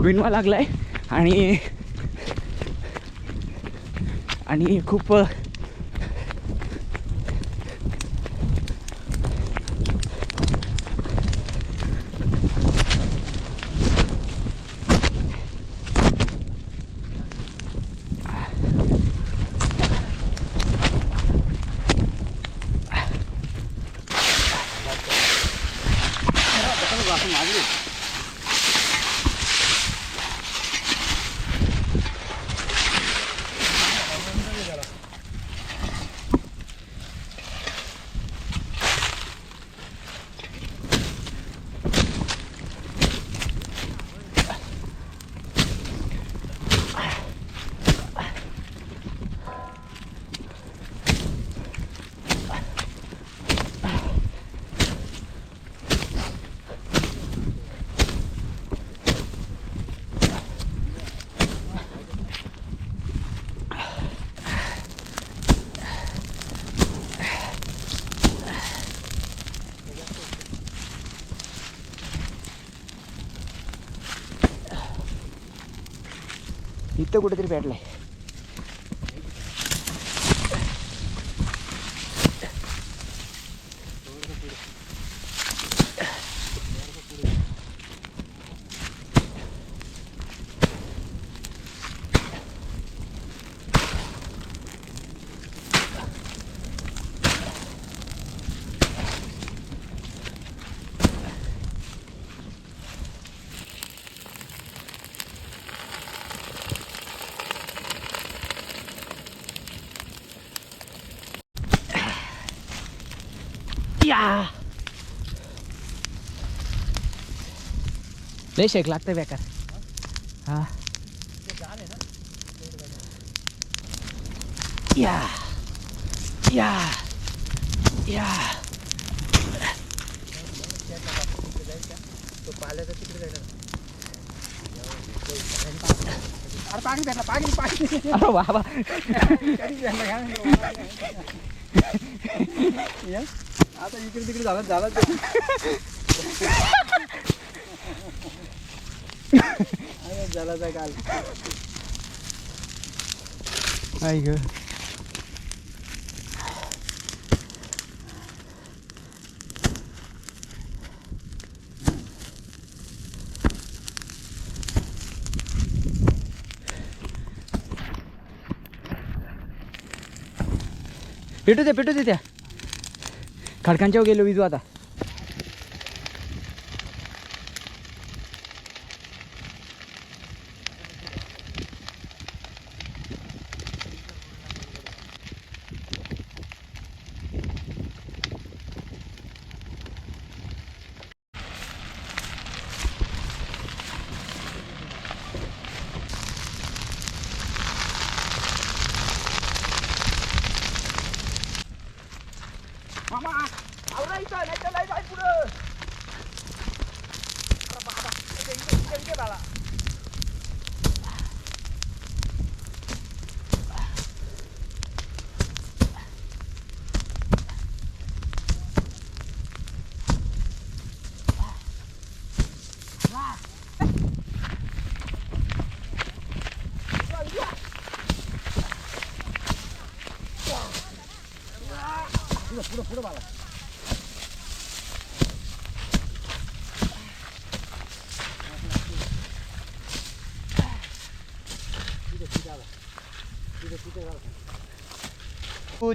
विणवा लागला आहे आणि आणि खूप इथं कुठेतरी भेटलाय. लय शेक लागते बेकार. हा. या. या. या. अरे पाणी भेटला पाणी पाणी अरे बाबा आता इकडे तिकडे झालं झालं. झाला जाय काल. आई ग. पेटू द्या पेटू द्या त्या. खडकांच्या गेलो विजू आता.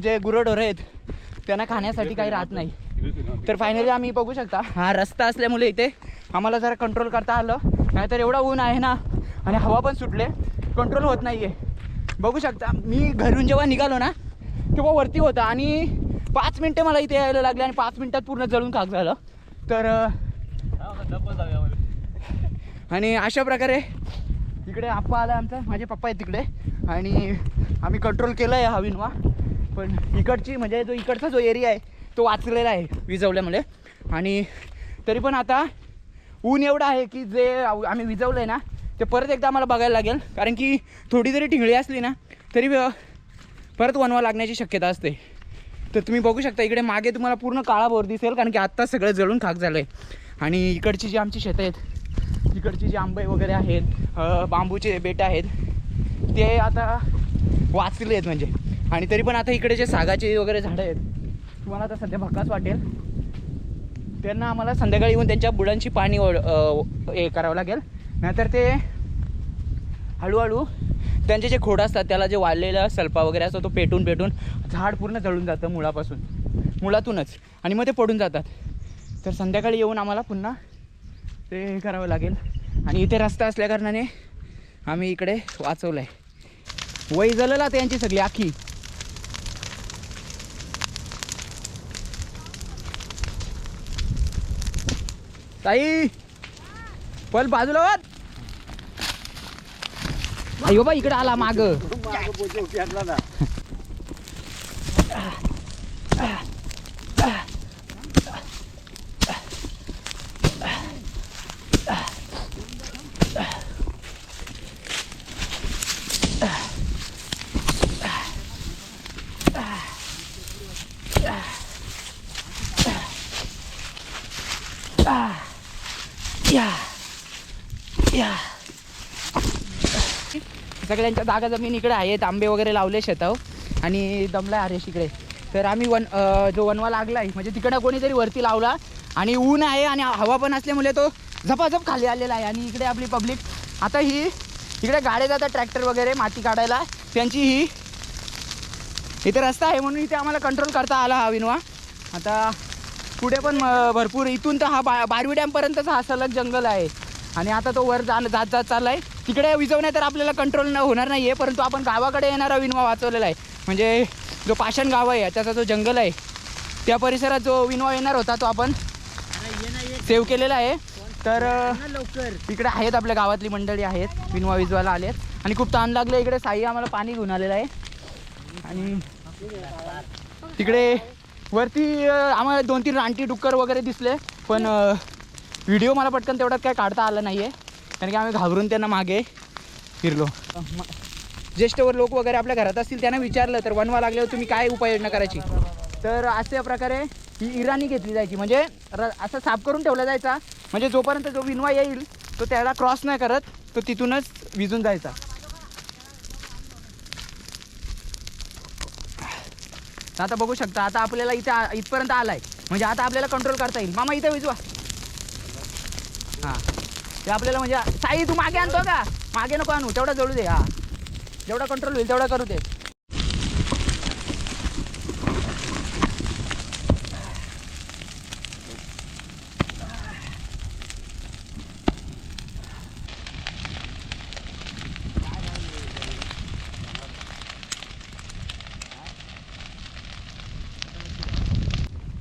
जे गुरढोरं आहेत त्यांना खाण्यासाठी काही राहत नाही. तर फायनली आम्ही बघू शकता हा रस्ता असल्यामुळे इथे आम्हाला जरा कंट्रोल करता आलं. नाहीतर एवढा ऊन आहे ना आणि हवा पण सुटले. कंट्रोल होत नाही आहे बघू शकता मी घरून जेव्हा निघालो ना तेव्हा वरती होता आणि पाच मिनटं मला इथे यायला लागले आणि पाच मिनटात पूर्ण जळून खाक झालं. तर आणि अशा प्रकारे इकडे आप्पा आला आमचा माझे पप्पा आहेत तिकडे. आणि आम्ही कंट्रोल केलं आहे हा विनवा. पण इकडची म्हणजे जो इकडचा जो एरिया आहे तो वाचलेला आहे विजवल्यामुळे. आणि तरी पण आता ऊन एवढं आहे की जे आम्ही विजवलं आहे ना ते परत एकदा आम्हाला बघायला लागेल. कारण की थोडी जरी ठिंगळी असली ना तरी परत वनवा लागण्याची शक्यता असते. तर तुम्ही बघू शकता इकडे मागे तुम्हाला पूर्ण काळा बोर दिसेल कारण की आत्ताच सगळं जळून खाक झालं आहे आणि इकडची जी आमची शेतं आहेत तिकडची जी आंबे वगैरे आहेत बांबूचे बेट आहेत ते आता वाचले आहेत म्हणजे. आणि तरी पण आता इकडे जे सागाचे वगैरे झाडं आहेत तुम्हाला आता सध्या भकास वाटेल. त्यांना आम्हाला संध्याकाळी येऊन त्यांच्या बुडांची पाणी ओढ हे करावं लागेल. नाहीतर ते हळूहळू त्यांचे जे खोडं असतात त्याला जे वाढलेला सल्पा वगैरे असतो तो पेटून पेटून झाड पूर्ण जळून जातं मुळापासून. मुळातूनच. आणि मग ते पडून जातात. तर संध्याकाळी येऊन आम्हाला पुन्हा ते हे करावं लागेल. आणि इथे रस्ता असल्याकारणाने आम्ही इकडे वाचवलं आहे वय झालं त्यांची सगळी आखी. ताई! पल बाजूला वाद अयो हो बा इकडे आला माग. सगळ्यांच्या जागा जमीन इकडे आहेत आंबे वगैरे लावले शेतावर. आणि दमला हरेश इकडे. तर आम्ही वन जो वनवा लागला आहे म्हणजे तिकडं कोणीतरी वरती लावला आणि ऊन आहे आणि हवा पण असल्यामुळे तो झपाझप खाली आलेला आहे. आणि इकडे आपली पब्लिक आता ही इकडे गाड्या जातात ट्रॅक्टर वगैरे माती काढायला. त्यांची ही इथे रस्ता आहे म्हणून इथे आम्हाला कंट्रोल करता आला हा विनवा. आता पुढे पण भरपूर इथून तर हा बा बारवी डॅमपर्यंतचा हा सलग जंगल आहे. आणि आता तो वर जा जात जात चाललाय. आहे तिकडे विजवणे तर आपल्याला कंट्रोल न होणार नाही आहे परंतु आपण गावाकडे येणारा विनवा वाचवलेला आहे. म्हणजे जो पाषाण गाव आहे त्याचा जो जंगल आहे त्या परिसरात जो विनवा येणार होता तो आपण सेव्ह केलेला आहे. तर लवकर इकडे आहेत आपल्या गावातली मंडळी आहेत विनवा विजवायला आलेत. आणि खूप ताण लागलं इकडे. साई आम्हाला पाणी घेऊन आलेलं आहे. आणि तिकडे वरती आम्हाला दोन तीन रानटी डुक्कर वगैरे दिसले पण व्हिडिओ मला पटकन तेवढ्यात काय काढता आला नाही आहे कारण की आम्ही घाबरून त्यांना मागे फिरलो. ज्येष्ठवर लोक वगैरे आपल्या घरात असतील त्यांना विचारलं तर वनवा लागल्यावर तुम्ही काय उपाययोजना करायची? तर अशा प्रकारे ही इराणी घेतली जायची. म्हणजे र असं साफ करून ठेवला जायचा. म्हणजे जोपर्यंत जो विनवा येईल तो त्याला क्रॉस नाही करत तो तिथूनच विजून जायचा. तर आता बघू शकता आता आपल्याला इथे इथपर्यंत इथपर्यंत आलाय. म्हणजे आता आपल्याला कंट्रोल करता येईल. मामा इथे विजवा. हां. ते आपल्याला म्हणजे साई तू मागे आणतो का? मागे नको आणू तेवढा जळू दे हा. जेवढा कंट्रोल होईल तेवढा करू दे.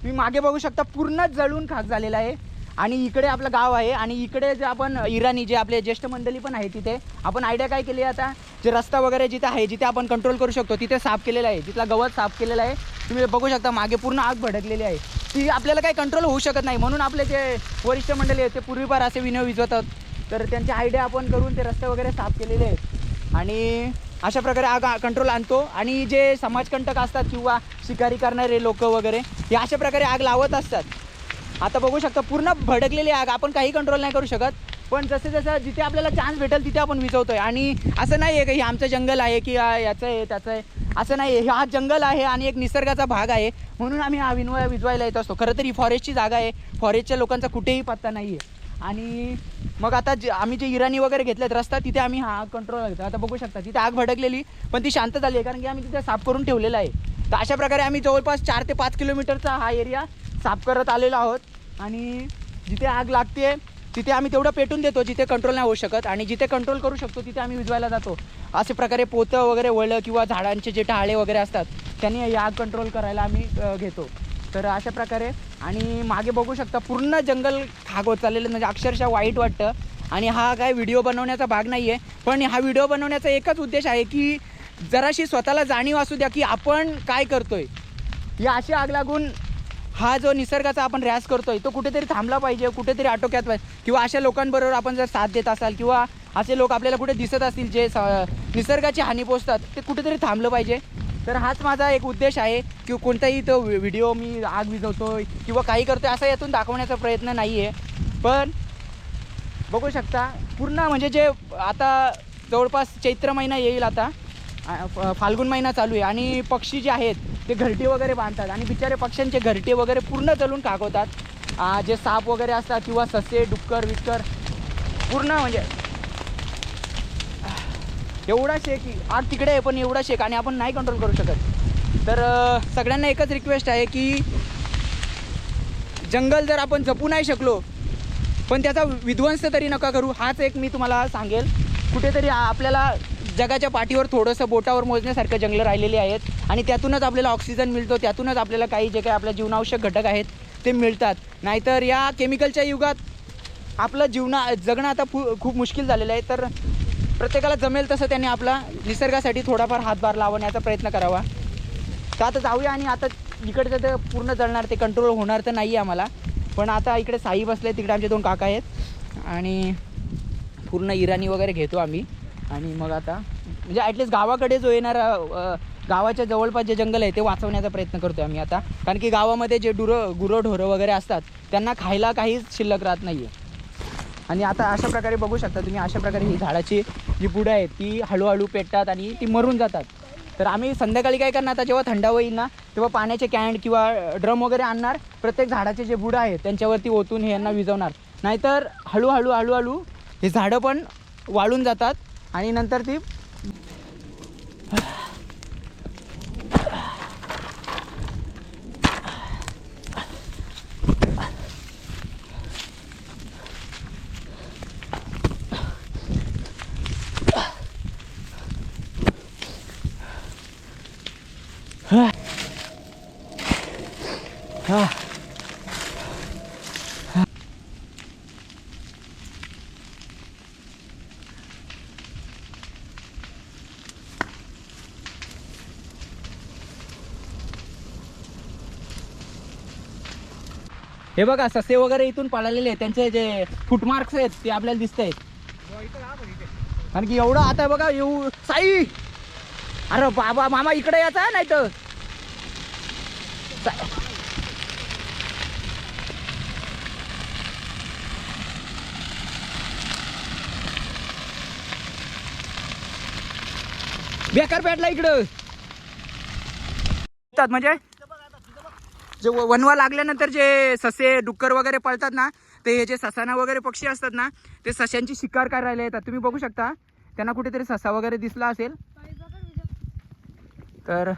तुम्ही मागे बघू शकता पूर्ण जळून खाक झालेला आहे. आणि इकडे आपलं गाव आहे आणि इकडे जे आपण इराणी जे आपले ज्येष्ठ मंडळी पण आहे तिथे आपण आयडिया काय केली आहे आता? जे रस्ता वगैरे जिथे आहे जिथे आपण कंट्रोल करू शकतो तिथे साफ केलेलं आहे. तिथला गवत साफ केलेलं आहे तुम्ही बघू शकता मागे पूर्ण आग भडकलेली आहे. ती आपल्याला काही कंट्रोल होऊ शकत नाही. म्हणून आपले जे वरिष्ठ मंडळी आहेत ते पूर्वीपार असे विनय विजवतात तर त्यांचे आयडिया आपण करून ते रस्ते वगैरे साफ केलेले आहेत. आणि अशा प्रकारे आग कंट्रोल आणतो. आणि जे समाजकंटक असतात किंवा शिकारी करणारे लोक वगैरे हे अशा प्रकारे आग लावत असतात. आता बघू शकता पूर्ण भडकलेली आग. आपण काही कंट्रोल नाही करू शकत. पण जसं जसं जिथे आपल्याला चान्स भेटेल तिथे आपण विजवतोय. आणि असं नाही आहे की हे आमचं जंगल आहे की याचं आहे त्याचं आहे. असं नाही आहे हा जंगल आहे आणि एक निसर्गाचा भाग आहे. म्हणून आम्ही हा विनोया विजवायला येत असतो. खरं तर ही फॉरेस्टची जागा आहे. फॉरेस्टच्या लोकांचा कुठेही पत्ता नाही आहे आणि मग आता जे आम्ही जे इराणी वगैरे घेतलेत रस्ता तिथे आम्ही हा कंट्रोल घेतो आता बघू शकता तिथे आग भडकलेली पण ती शांत झाली आहे. कारण की आम्ही तिथे साफ करून ठेवलेला आहे. तर अशा प्रकारे आम्ही जवळपास चार ते पाच किलोमीटरचा हा एरिया साफ करत आलेलो आहोत. आणि जिथे आग लागते तिथे आम्ही तेवढं पेटून देतो जिथे कंट्रोल नाही होऊ शकत. आणि जिथे कंट्रोल करू शकतो तिथे आम्ही विजवायला जातो. असे प्रकारे पोतं वगैरे वळलं किंवा झाडांचे जे टाळे वगैरे असतात त्यांनी ही आग कंट्रोल करायला आम्ही घेतो. तर अशा प्रकारे आणि मागे बघू शकता पूर्ण जंगल खाक होत चाललेलं म्हणजे अक्षरशः वाईट वाटतं. आणि हा काय व्हिडिओ बनवण्याचा भाग नाही आहे पण हा व्हिडिओ बनवण्याचा एकच उद्देश आहे की जराशी स्वतःला जाणीव असू द्या की आपण काय करतोय. या अशी आग लागून हा जो निसर्गाचा आपण रॅस करतोय तो कुठेतरी थांबला पाहिजे कुठेतरी आटोक्यात पाहिजे. किंवा अशा लोकांबरोबर आपण जर साथ देत असाल किंवा असे लोक आपल्याला कुठे दिसत असतील जे निसर्गाची हानी पोचतात ते कुठेतरी थांबलं पाहिजे. तर हाच माझा एक उद्देश आहे की कोणताही तो व्हिडिओ मी आग विजवतोय किंवा काही करतोय असा यातून दाखवण्याचा प्रयत्न नाही आहे पण बघू शकता पूर्ण म्हणजे जे आता जवळपास चैत्र महिना येईल आता फाल्गुन महिना चालू आहे आणि पक्षी जे आहेत ते घरटे वगैरे बांधतात आणि बिचारे पक्ष्यांचे घरटे वगैरे पूर्ण जलून काकवतात जे साप वगैरे असतात किंवा ससे डुक्कर विक्कर पूर्ण म्हणजे एवढा शेक आग तिकडे आहे पण एवढा शेक आणि आपण नाही कंट्रोल करू शकत. तर सगळ्यांना एकच रिक्वेस्ट आहे की जंगल जर आपण जपू नाही शकलो पण त्याचा विध्वंस तरी नका करू हाच एक मी तुम्हाला सांगेल. कुठेतरी आपल्याला जगाच्या पाठीवर थोडंसं बोटावर मोजण्यासारखं जंगलं राहिलेली आहेत. आणि त्यातूनच आपल्याला ऑक्सिजन मिळतो त्यातूनच आपल्याला काही जे काही आपल्या जीवनावश्यक घटक आहेत ते मिळतात. नाहीतर या केमिकलच्या युगात आपलं जीवना जगणं आता फु खूप मुश्किल झालेलं आहे. तर प्रत्येकाला जमेल तसं त्यांनी आपला निसर्गासाठी थोडाफार हातभार लावण्याचा प्रयत्न करावा. तर आता जाऊया आणि आता इकडचं तर पूर्ण जळणार ते कंट्रोल होणार तर नाही आहे आम्हाला. पण आता इकडे साई बसले तिकडे आमचे दोन काका आहेत. आणि पूर्ण इराणी वगैरे घेतो आम्ही. आणि मग आता म्हणजे ॲटलिस्ट गावाकडे जो येणारा गावाच्या जवळपास जे जंगल आहे ते वाचवण्याचा प्रयत्न करतो आम्ही आता. कारण की गावामध्ये जे डुरं गुरं ढोरं वगैरे असतात त्यांना खायला काहीच शिल्लक राहत नाही आहे आणि आता अशा प्रकारे बघू शकता तुम्ही अशा प्रकारे ही झाडाची जी बुडं आहेत ती हळूहळू पेटतात आणि ती मरून जातात. तर आम्ही संध्याकाळी काय करणार आता जेव्हा थंडावं येईल ना तेव्हा पाण्याचे कॅन किंवा ड्रम वगैरे आणणार प्रत्येक झाडाचे जे बुडं आहेत त्यांच्यावरती ओतून हे यांना विजवणार नाहीतर हळूहळू हळूहळू हे झाडं पण वाळून जातात. आणि नंतर ती हा. हे बघा ससे वगैरे इथून पळालेले आहेत. त्यांचे जे फुटमार्क्स आहेत ते आपल्याला दिसत आहेत कारण की एवढं आता बघा येऊ साई! अरे बाबा मामा इकडे याचा नाही तर बेकार पेटला इकडं. म्हणजे? जे वनवा लागल्यानंतर जे ससे डुक्कर वगैरे पळतात ना ते हे जे ससाना वगैरे पक्षी असतात ना ते सशांची शिकार करायला येतात. तुम्ही बघू शकता. त्यांना कुठेतरी ससा वगैरे दिसला असेल. तर